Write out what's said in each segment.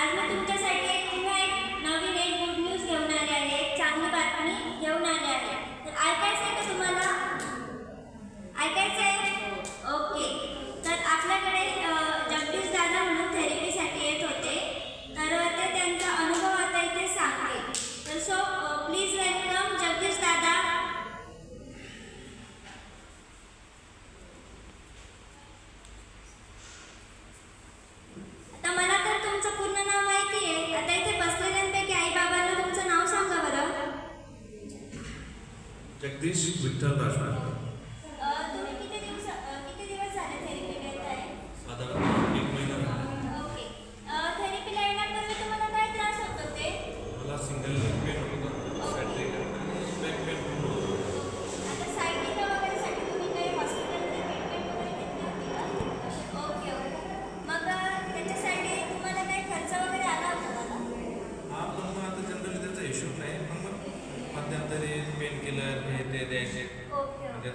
आज मी तुमच्यासाठी एक जगदीश विठ्ठल राजवार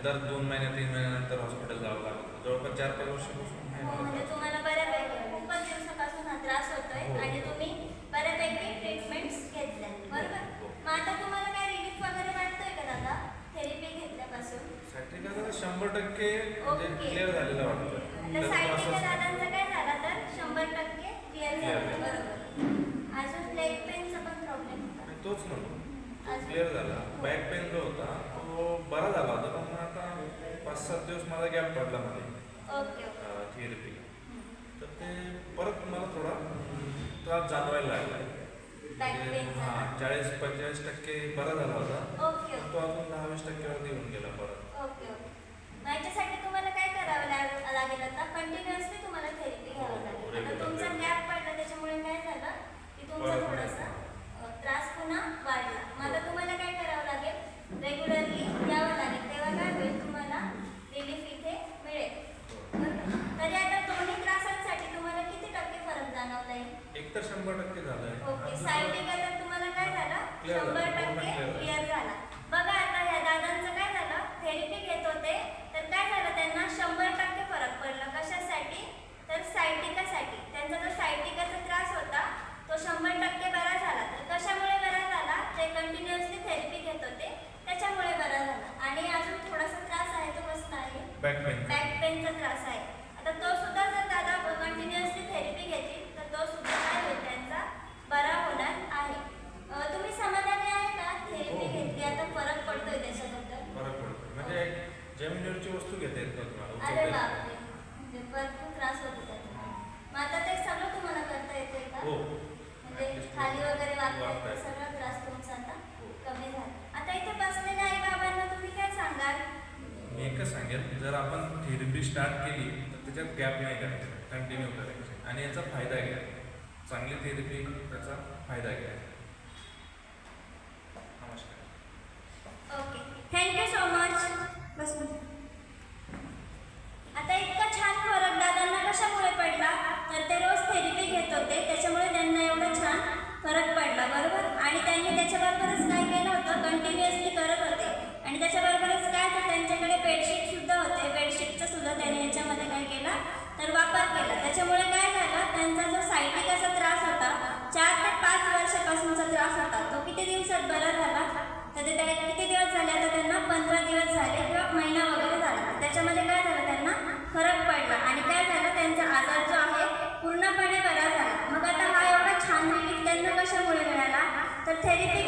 दर दोन महिन्या तीन महिन्यानंतर हॉस्पिटल जावं लागतं जवळपास चार पाच वर्षापासून हो, म्हणजे. तुम्हाला बऱ्यापैकी खूपच दिवसापासून हा त्रास होतोय हो. आणि तुम्ही बऱ्यापैकी ट्रीटमेंट्स घेतल्या बरोबर हो. मग आता तुम्हाला काय रिलीफ वगैरे वाटतोय का दादा थेरपी घेतल्यापासून शंभर टक्के म्हणजे ओके. क्लिअर झालेला वाटतं. दादांचं काय झालं तर शंभर टक्के क्लिअर Clear झालं झालं. बरोबर अजून लेग पेनचा पण प्रॉब्लेम होता तोच ना अजून क्लिअर झाला. बॅक पेन जो होता तो बरा झाला होता पण मग आता पाच सात दिवस माझा गॅप पडला मध्ये. थेरपी तर ते परत मला थोडा त्रास जाणवायला लागला. म्हणजे हा? चाळीस पंचेचाळीस टक्के बरा झाला होता ओके पण तो अजून दहा वीस टक्क्यावरती येऊन गेला परत ओके ओके मग याच्यासाठी तुम्हाला काय करावं लाग- लागेल आता कंटिन्युअसली तुम्हाला थेरपी घ्यावं लागेल आता तुमचा गॅप पडला त्याच्यामुळे काय झालं की तुमचा बरोबर. थोडासा अ, त्रास पुन्हा वाढला मग आता तुम्हाला काय करावं लागेल रेग्युलरली यावं लागेल तेव्हा काय होईल तुम्हाला रिलीफ इथे मिळेल बरोबर? तरी आता दोन्ही त्रासांसाठी तुम्हाला किती टक्के फरक जाणवला येईल एक तर शंभर टक्के ओके अजून- सायटिका तर तुम्हाला काय झालं? Clear झालं, शंभर टक्के clear झालं. क्लिअर झाला. बघा आता ह्या दादांचं काय झालं? थेरपी घेत होते. तर काय झालं? त्यांना शंभर टक्के फरक पडला. कशासाठी? तर सायटिकासाठी. त्यांचा जो सायटिकाचा त्रास होता तो शंभर टक्के बरा झाला. तर कशामुळे बरा झाला? ते कंटिन्युअसली थेरपी घेत होते. त्याच्यामुळे बरा झाला. आणि अजून थोडासा त्रास आहे तो कसला आहे. बॅक पेन बॅक पेनचा त्रास आहे. आता तो सुद्धा जर दादा कंटिन्युअसली थेरपी घेतली तर तो सुद्धा बरा होणार आहे तुम्ही समाधानी आहे का? थेरपी हो. घेतली. आता फरक पडतोय त्याच्याबद्दल. फरक पडतो म्हणजे जमिनीवरची वस्तू घेता येत नाही तुम्हाला अरे येत बापरे. म्हणजे भरपूर त्रास होतो त्याच्यामुळे. मग आता ते सगळं तुम्हाला करता येतंय का? नाही. हो. म्हणजे खाली वगैरे वागता येतं येतं. सगळा त्रास तुमचा आता हो. कमी झाला. आता इथे बसलेल्या आई बाबांना तुम्ही काय सांगाल? मी एकच सांगेल जर आपण थेरपी स्टार्ट केली तर त्याच्यात गॅप नाही करायचा. कंटिन्यू करायचे. आणि याचा फायदा घ्या. चांगली थेरपी त्याचा फायदा घ्या. नमस्कार. ओके थँक्यू किती दिवसात बरा झाला? तर ते त्याला किती दिवस झाले? आता त्यांना पंधरा दिवस झाले किंवा महिना वगैरे झाला. त्याच्यामध्ये काय झालं? त्यांना फरक पडला. आणि काय झालं? त्यांचा आजार जो आहे पूर्णपणे बरा झाला. मग आता हा एवढा छान रिलीफ त्यांना कशामुळे मिळाला? तर थेरपी